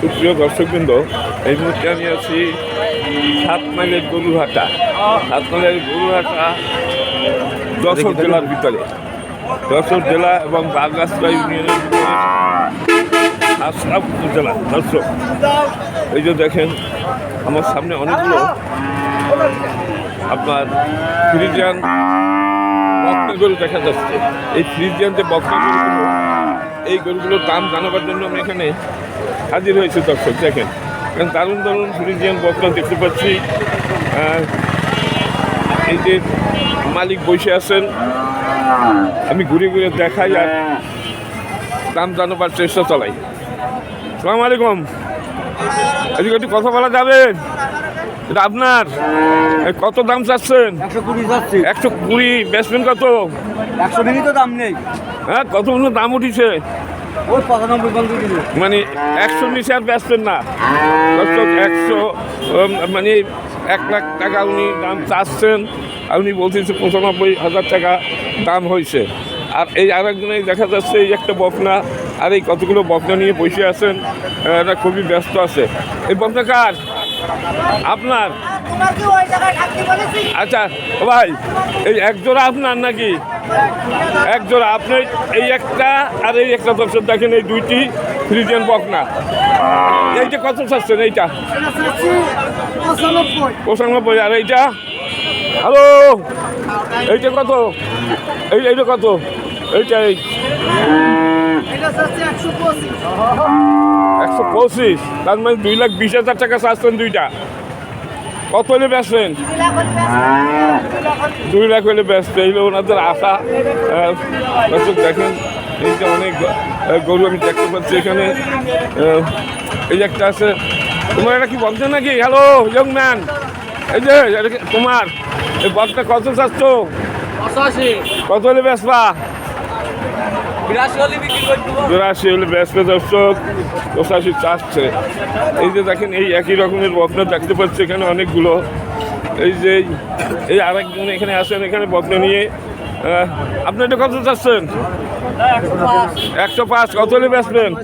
সুপ্রিয় দর্শকবৃন্দ এই মুহূর্তে আমি আছি সাত মাইলের গরুহাটা। সাত মাইলের গরুহাটা যশোর জেলার ভিতরে। যশোর জেলা এবং বাগাসরা ইউনিয়নের আশরাফ উপজেলা দর্শক। এই যে দেখেন আমার সামনে অনেকগুলো আপনার ফ্রিজিয়ান বকনা গরু দেখা যাচ্ছে এই ফ্রিজিয়ান যে বকনা গরুগুলো এই গরুগুলোর দাম জানাবার জন্য আমি এখানে হাজির হয়েছি, দর্শক, দেখেন। কারণ দারুণ দারুণ ফ্রিজিয়ান বকনা দেখতে পাচ্ছি। এই যে মালিক বসে আছেন, আমি ঘুরে ঘুরে দেখাই আর দাম জানাবার চেষ্টা চালাই। সালাম আলাইকুম। এদিকে একটু কথা বলা যাবে? এটা আপনার? কত দাম চাচ্ছেন? একশো কুড়ি যাচ্ছে। একশো কুড়ি বেচবেন কত? একশো দিনই তো দাম নেই। হ্যাঁ কত দাম উঠিছে। মানে একশো নিচে আর বেচবেন না। একশো মানে এক লাখ টাকা উনি দাম চাচ্ছেন। উনি বলতেছে পঁচানব্বই হাজার টাকা দাম হয়েছে। আর এই আরেকজনে দেখা যাচ্ছে এই একটা বকনা আর এই কতগুলো বকনা নিয়ে বসে আছেন খুবই ব্যস্ত আছে। এই বকনা কার? আপনার? আচ্ছা ভাই এই এক জোড়া আপনার নাকি? এক জোড়া আপনি এই একটা আর এই একটা দর্শক দেখেন এই দুইটি ফ্রিজিয়ান বকনা এইটা কত চাচ্ছেন এইটা? পঁচানব্বই আর এইটা? হ্যালো এইটা কত? এই এইটা কত? এইটা এই একশো পঁচিশ। তার মানে দুই লাখ বিশ হাজার টাকা চাচ্ছেন দুইটা। কত হলে বেচবেন দুই লাখ হলে ব্যস্ত এই হলো ওনাদের আশা। দেখেন এই যে অনেক গরু আমি দেখতে পাচ্ছি এখানে। এই যে একটা আছে। তোমার এটা কি বলছে নাকি? হ্যালো ইয়ং ম্যান এই যে এটা কি তোমার? এই বলটা কত চাচ্ছ? কত হলে বেসবা বিরাশি হলে বেসবে দর্শক পঁচাশি চাচ্ছে। এই যে দেখেন, এই একই রকমের বকনা দেখতে পাচ্ছি এখানে অনেকগুলো। এই যে, এই- আরেকজন এখানে আসেন, এখানে বকনা নিয়ে। আপনি এটা কত চাচ্ছেন? একশো পাঁচ। কত হলে বেচবেন?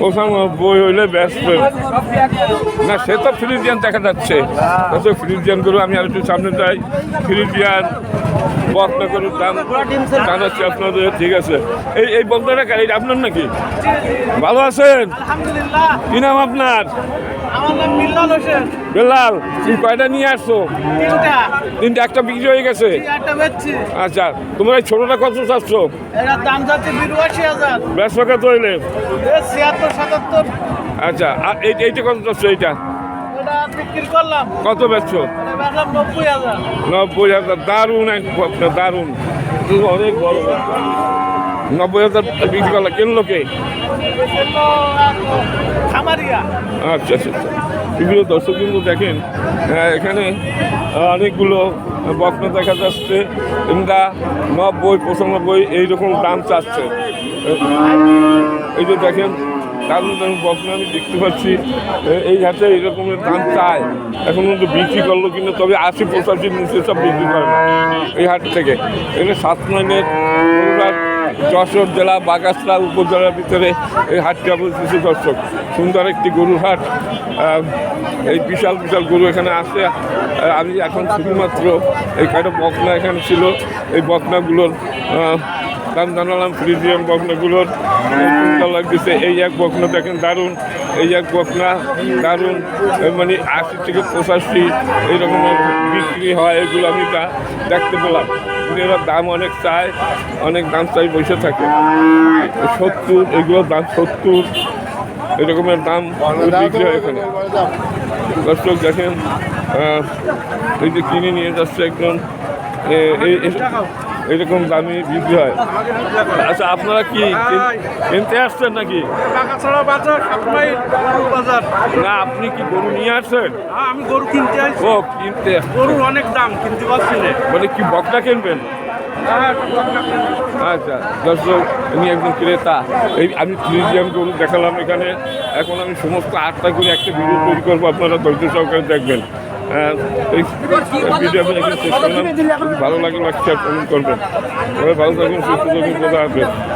পঁচানব্বই হইলে বেচবেন। না, সে তো ফ্রিজিয়ান দেখা যাচ্ছে। দর্শক ফ্রিজিয়ানগুলো আমি আর একটু সামনে যাই। ফ্রিজিয়ান গরুর দাম আপনাদের ঠিক আছে। এই এই বকনাটা কার? এটা আপনার নাকি? ভালো আছেন? কি নাম আপনার? বেলাল তুমি কয়টা নিয়ে আসছো? তিনটা। একটা বিক্রি হয়ে গেছে? আচ্ছা তোমার এই ছোটোটা কত চাচ্ছ? দাম ব্যবসা কত হইলে? আচ্ছা আর এই এইটা কত চাচ্ছ এইটা? কত বেচছো? নব্বই হাজার। দারুণ এক দারুণ। অনেক বড় নব্বই হাজার বিক্রি করলা কিনলো কে? এজন্য এক খামারিয়া আচ্ছা আচ্ছা এগুলো দর্শক কিন্তু দেখেন আহ, এখানে অনেকগুলো বকনা দেখা যাচ্ছে। এমরা নব্বই পঁচানব্বই এইরকম দাম চাচ্ছে। এই যে দেখেন দারুণ দারুণ বকনা আমি দেখতে পাচ্ছি এই হাতে এইরকমের দাম চায়। এখন কিন্তু বিক্রি করল কিন্তু তবে আশি পঁচাশির নিচে সব বিক্রি করে। এই হাট থেকে। এখানে সাত গরুরাট যশোর জেলা বাগাসরা উপজেলার ভিতরে এই হাটটা বলতেছে দর্শক। সুন্দর একটি গরুর হাট। এই বিশাল বিশাল গরু এখানে আসে। আমি এখন শুধুমাত্র এই কয়টা বকনা এখানে ছিল। এই বকনাগুলোর দাম জানালাম ফ্রিজিয়াম বকনাগুলোর সুন্দর লাগতেছে। এই এক বকনা দেখেন, দারুণ। এই এক বকনা দারুণ। মানে আশি থেকে পঁচাশি এইরকমের বিক্রি হয় এগুলো আমি তা দেখতে পেলাম। এবার দাম অনেক চায়, অনেক দাম চাই বসে থাকে। সত্তর, এগুলোর দাম সত্তর। এরকমের দাম বিক্রি হয় এখানে। দর্শক দেখেন এই যে কিনে নিয়ে যাচ্ছে একজন এরকম দামি বিক্রি হয়। আচ্ছা আপনারা কি কিনতে আসছেন নাকি? না আপনি কি গরু নিয়ে আসছেন? হ্যাঁ, আমি গরু কিনতে আসছি। ও কিনতে গরুর অনেক দাম কিনতে পারছি না। মানে কি বকটা কিনবেন? হ্যাঁ, আচ্ছা দর্শক আমি একজন ক্রেতা। এই আমি ফ্রিজিয়াম গরু দেখালাম এখানে। এখন আমি সমস্ত আটটা করে একটা ভিডিও তৈরি করব আপনারা ধৈর্য সহকারে দেখবেন। ভিডিও আমি এখানে শেষ করলাম ভালো লাগলে কমেন্ট করবেন। ভালো থাকুন সুস্থ থাকুন কথা